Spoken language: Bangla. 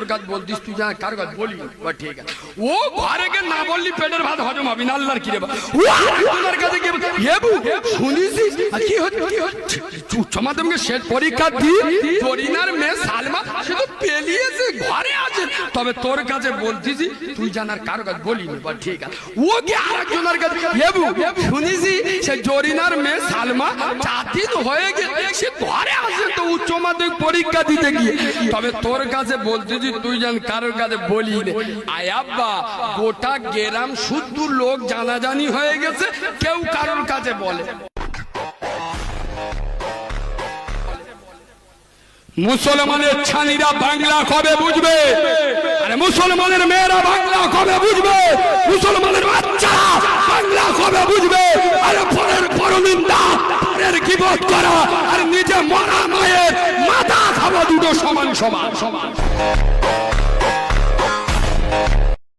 তোর কাজ বলতিস তুই যা কার কাজ বলি বা ঠিক আছে। ও ঘরে গিয়ে না বললি পেটের ভাত হজম হবে না আল্লাহর কি রে বা ও আরেকজনের কাছে গিয়ে হেবু শুনিস কি হচ্ছে? কি হচ্ছে? উচ্চ মাধ্যমিকের শেষ পরীক্ষা দি জরিনার মেয়ে সালমা সে তো পেলিয়েছে ঘরে আছে তবে তোর কাছে বলতিস তুই জানার কারও কাজ বলি বা ঠিক আছে। ও কি আরেকজনের কাছে হেবু শুনিস সে জরিনার মেয়ে সালমা চার দিন হয়ে গেছে, সে ঘরে আছে তো উচ্চ মাধ্যমিক পরীক্ষা দিতে গিয়ে। তবে তোর কাছে বলতেছি তুই জান কারোর কাছে বলি আয়াব্বা গোটা গেরাম শুদ্ধ লোক জানাজানি হয়ে গেছে, কেউ কারোর কাছে বলে। মুসলমানের ছানিরা বাংলা কবে বুঝবে? আরে মুসলমানের মেয়েরা বাংলা কবে বুঝবে? মুসলমানের বাচ্চা বাংলা কবে বুঝবে? আরে পরের পরনিন্দা, পরের কিবত করা, আর নিজে মরা মায়ের মাথা খাওয়া দুটো সমান সমান সমান।